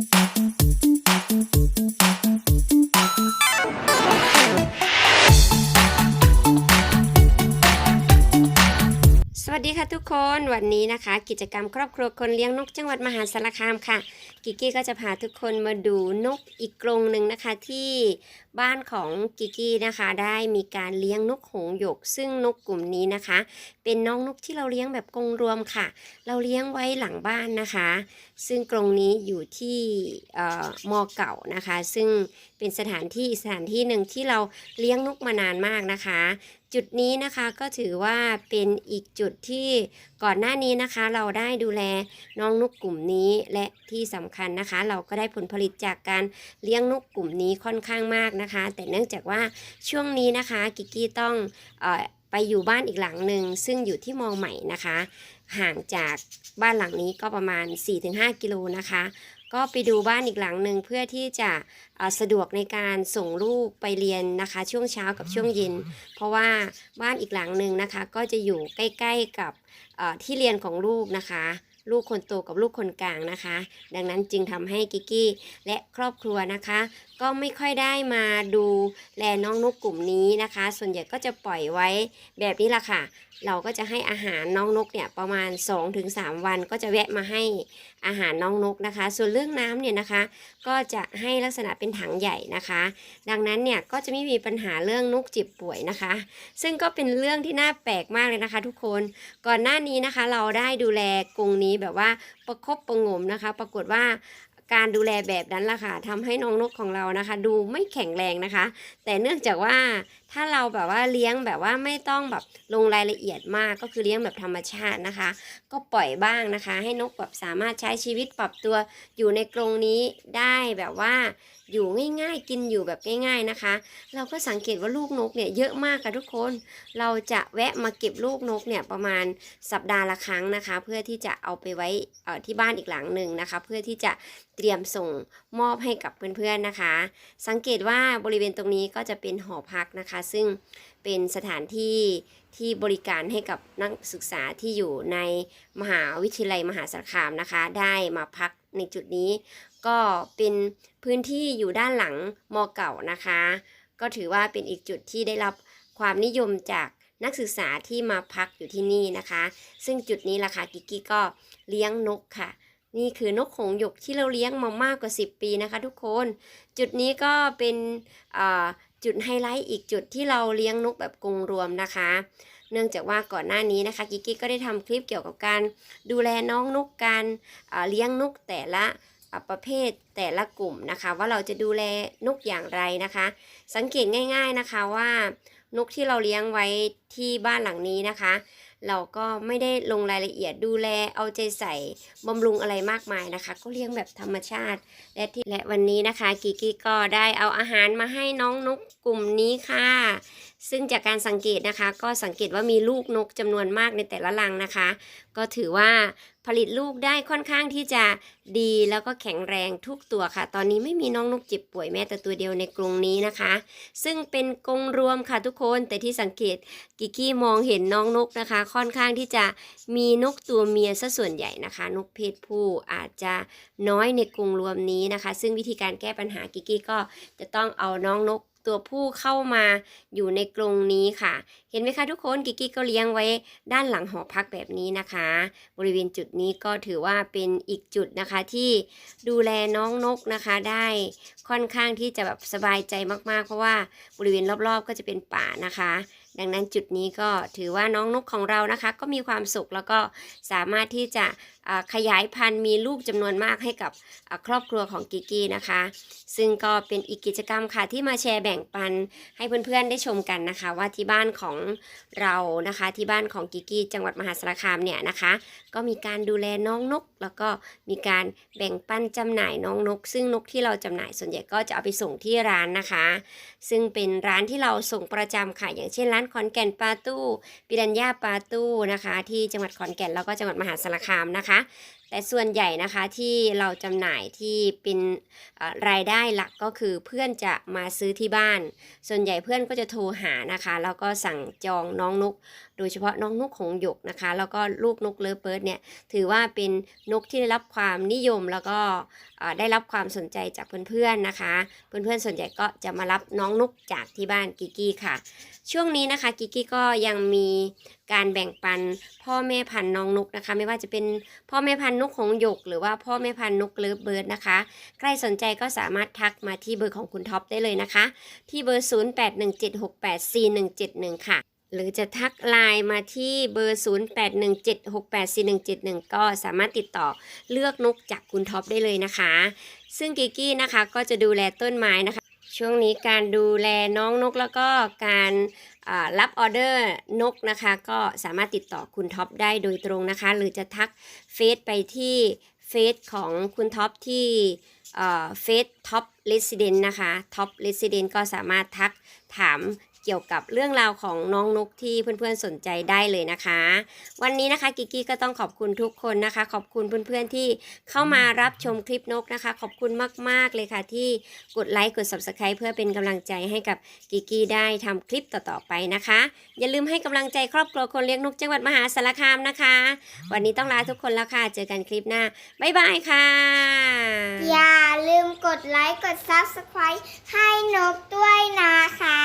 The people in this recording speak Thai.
Thank you. ทุกคนวันนี้นะคะ กิจกรรมครอบครัวคนเลี้ยงนกจังหวัดมหาสารคามค่ะ กิกกี้ก็จะพาทุกคนมาดูนกอีกกรงหนึ่งนะคะที่บ้านของกิกกี้นะคะ ได้มีการเลี้ยงนกหงหยก ซึ่งนกกลุ่มนี้นะคะ เป็นน้องนกที่เราเลี้ยงแบบกรงรวมค่ะ เราเลี้ยงไว้หลังบ้านนะคะ ซึ่งกรงนี้อยู่ที่ออมอเก่านะคะ ซึ่งเป็นสถานที่สถานที่หนึ่งที่เราเลี้ยงนกมานานมากนะคะ จุดนี้นะคะก็ถือว่าเป็นอีกจุดที่ก่อนหน้านี้นะคะ เราได้ดูแลน้องนกกลุ่มนี้และที่สำคัญนะคะ เราก็ได้ผลผลิตจากการเลี้ยงนกกลุ่มนี้ค่อนข้างมากนะคะ แต่เนื่องจากว่าช่วงนี้นะคะกิกกี้ต้องออไปอยู่บ้านอีกหลังหนึ่งซึ่งอยู่ที่มองใหม่นะคะ ห่างจากบ้านหลังนี้ก็ประมาณ 4-5 กิโลนะคะ ก็ไปดูบ้านอีกหลังหนึ่งเพื่อที่จะเอ่อสะดวกในการส่งลูกไปเรียนนะคะ ช่วงเช้ากับช่วงเย็น เพราะว่าบ้านอีกหลังหนึ่งนะคะ ก็จะอยู่ใกล้ ๆกับเอ่อที่เรียนของลูกนะคะ ลูกคนโตกับลูกคนกลางนะคะ ดังนั้นจึงทำให้กิกกี้และครอบครัวนะคะ ก็ไม่ค่อยได้มาดูแลน้องนกกลุ่มนี้นะคะ ส่วนใหญ่ก็จะปล่อยไว้แบบนี้ละค่ะ เราก็จะให้อาหารน้องนกเนี่ยประมาณ 2-3 วันก็จะแวะมาให้อาหารน้องนกนะคะ ส่วนเรื่องน้ำเนี่ยนะคะ ก็จะให้ลักษณะเป็นถังใหญ่นะคะ ดังนั้นเนี่ยก็จะไม่มีปัญหาเรื่องนกจ็บป่วยนะคะ ซึ่งก็เป็นเรื่องที่น่าแปลกมากเลยนะคะ ทุกคน ก่อนหน้านี้นะคะ เราได้ดูแลกรงนี้แบบว่าประคบประงมนะคะ ปรากฏว่า การดูแลแบบนั้นล่ะค่ะทำให้น้องนกของเรานะคะ ดูไม่แข็งแรงนะคะ แต่เนื่องจากว่าถ้าเราแบบว่าเลี้ยงแบบว่าไม่ต้องแบบลงรายละเอียดมากก็คือเลี้ยงแบบธรรมชาตินะคะ ก็ปล่อยบ้างนะคะ ให้นกแบบสามารถใช้ชีวิตปรับตัวอยู่ในกรงนี้ได้แบบว่าอยู่ง่ายๆ กินอยู่แบบง่ายๆนะคะ เราก็สังเกตว่าลูกนกเนี่ยเยอะมากค่ะทุกคน เราจะแวะมาเก็บลูกนกเนี่ยประมาณสัปดาห์ละครั้งนะคะ เพื่อที่จะเอาไปไว้ที่บ้านอีกหลังหนึ่งนะคะ เพื่อที่จะเตรียมส่งมอบให้กับเพื่อนๆนะคะ สังเกตว่าบริเวณตรงนี้ก็จะเป็นหอพักนะคะ ซึ่งเป็นสถานที่ที่บริการให้กับนักศึกษาที่อยู่ในมหาวิทยาลัยมหาสารคามนะคะ ได้มาพักในจุดนี้ ก็เป็นพื้นที่อยู่ด้านหลังมอเก่านะคะ ก็ถือว่าเป็นอีกจุดที่ได้รับความนิยมจากนักศึกษาที่มาพักอยู่ที่นี่นะคะ ซึ่งจุดนี้ล่ะค่ะกิกกี้ก็เลี้ยงนกค่ะ นี่คือนกหงหยกที่เราเลี้ยงมามากกว่า 10 ปีนะคะ ทุกคน จุดนี้ก็เป็นจุดไฮไลท์อีกจุดที่เราเลี้ยงนกแบบกรงรวมนะคะ เนื่องจากว่าก่อนหน้านี้นะคะกิกกี้ก็ได้ทำคลิปเกี่ยวกับการดูแลน้องนกการเลี้ยงนกแต่ละประเภทแต่ละกลุ่มนะคะ ว่าเราจะดูแลนกอย่างไรนะคะ สังเกตง่าย ๆนะคะว่านกที่เราเลี้ยงไว้ที่บ้านหลังนี้นะคะ เราก็ไม่ได้ลงรายละเอียดดูแลเอาใจใส่บำรุงอะไรมากมายนะคะ ก็เลี้ยงแบบธรรมชาติ และที่และวันนี้นะคะกิกกี้ก็ได้เอาอาหารมาให้น้องนกกลุ่มนี้ค่ะซึ่งจากการสังเกตนะคะ ก็สังเกตว่ามีลูกนกจำนวนมากในแต่ละรังนะคะ ก็ถือว่าผลิตลูกได้ค่อนข้างที่จะดีแล้วก็แข็งแรงทุกตัวค่ะ ตอนนี้ไม่มีน้องนกเจ็บป่วยแม้แต่ตัวเดียวในกรงนี้นะคะ ซึ่งเป็นกรงรวมค่ะทุกคนแต่ที่สังเกตกิกกี้มองเห็นน้องนกนะคะ ค่อนข้างที่จะมีนกตัวเมียซะส่วนใหญ่นะคะ นกเพศผู้อาจจะน้อยในกรงรวมนี้นะคะ ซึ่งวิธีการแก้ปัญหากิกกี้ก็จะต้องเอาน้องนก ตัวผู้เข้ามาอยู่ในกรงนี้ค่ะ เห็นไหมคะทุกคนกิกกี้ก็เลี้ยงไว้ด้านหลังหอพักแบบนี้นะคะ บริเวณจุดนี้ก็ถือว่าเป็นอีกจุดนะคะที่ดูแลน้องนกนะคะได้ค่อนข้างที่จะแบบสบายใจมากๆ เพราะว่าบริเวณรอบๆ ก็จะเป็นป่านะคะดังนั้นจุดนี้ก็ถือว่าน้องนกของเรานะคะ ก็มีความสุขแล้วก็สามารถที่จะขยายพันธุ์มีลูกจำนวนมากให้กับครอบครัวของกิกกี้นะคะ ซึ่งก็เป็นอีกกิจกรรมค่ะที่มาแชร์แบ่งปันให้เพื่อนๆได้ชมกันนะคะ ว่าที่บ้านของเรานะคะ ที่บ้านของกิกกี้จังหวัดมหาสารคามเนี่ยนะคะ ก็มีการดูแลน้องนก แล้วก็มีการแบ่งปันจำหน่ายน้องนก ซึ่งนกที่เราจำหน่ายส่วนใหญ่ก็จะเอาไปส่งที่ร้านนะคะ ซึ่งเป็นร้านที่เราส่งประจำค่ะอย่างเช่นร้านขอนแก่นปาตู้ปิรัญญาปาตู้นะคะ ที่จังหวัดขอนแก่นแล้วก็จังหวัดมหาสารคามนะคะ แต่ส่วนใหญ่นะคะที่เราจำหน่ายที่เป็นรายได้หลักก็คือเพื่อนจะมาซื้อที่บ้าน ส่วนใหญ่เพื่อนก็จะโทรหานะคะแล้วก็สั่งจองน้องนก โดยเฉพาะน้องนกของหยกนะคะ แล้วก็ลูกนกเลิฟเบิร์ดเนี่ยถือว่าเป็นนกที่ได้รับความนิยมแล้วก็ได้รับความสนใจจากเพื่อนๆนะคะ เพื่อนๆส่วนใหญ่ก็จะมารับน้องนกจากที่บ้านกิกกี้ค่ะ ช่วงนี้นะคะกิกกี้ก็ยังมีการแบ่งปันพ่อแม่พันน้องนกนะคะ ไม่ว่าจะเป็นพ่อแม่พันนกของหยก หรือว่าพ่อแม่พันธุ์นกเลิฟเบิร์ดนะคะ ใครสนใจก็สามารถทักมาที่เบอร์ของคุณท็อปได้เลยนะคะ ที่เบอร์ 0817684171 ค่ะ หรือจะทักไลน์มาที่เบอร์ 0817684171 ก็สามารถติดต่อเลือกนกจากคุณท็อปได้เลยนะคะ ซึ่งกิกกี้นะคะก็จะดูแลต้นไม้นะคะ ช่วงนี้การดูแลน้องนกแล้วก็การรับออเดอร์นกนะคะ ก็สามารถติดต่อคุณท็อปได้โดยตรงนะคะ หรือจะทักเฟซไปที่เฟซของคุณท็อปที่เฟซท็อปเลสซิเดนนะคะท็อปเลสซิเดนก็สามารถทักถาม กี่ยวกับเรื่องราวของน้องนกที่เพื่อนๆสนใจได้เลยนะคะ วันนี้นะคะกิกกี้ก็ต้องขอบคุณทุกคนนะคะ ขอบคุณเพื่อนๆที่เข้ามารับชมคลิปนกนะคะ ขอบคุณมากๆเลยค่ะ ที่กดไลค์กด subscribe เพื่อเป็นกำลังใจให้กับกิกกี้ได้ทำคลิปต่อๆไปนะคะ อย่าลืมให้กำลังใจครอบครัวคนเลี้ยงนกจังหวัดมหาสารคามนะคะ วันนี้ต้องลาทุกคนแล้วค่ะเจอกันคลิปหน้าบ๊ายบายค่ะ อย่าลืมกดไลค์กด Subscribe ให้นกด้วยนะคะ